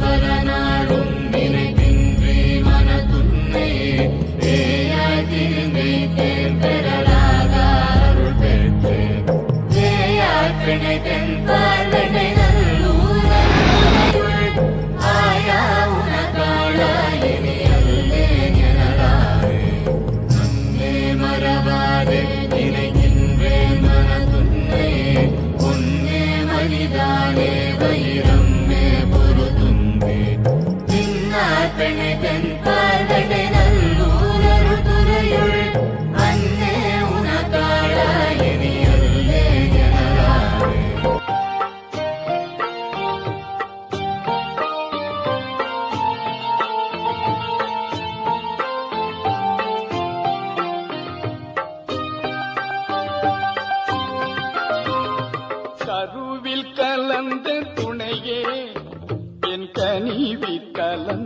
பல நாளும் நினைக்கின்றே மனதுன்னை பேயாய் திருந்தை தேர்ந்தெழலாக அருள் பெற்று பேயாய் பிணைத்தென் பார்வனை நல்லூர் ஆயா உனக்காளாயினி அல்லேன் எனலாரே அன்னே மறவாதே நினைக்கின்றேன் மனதுன்னை உன்னே மனிதானே தென் பார்வனை கருவில் கலந்த துணையே என் கனிவி கலந்த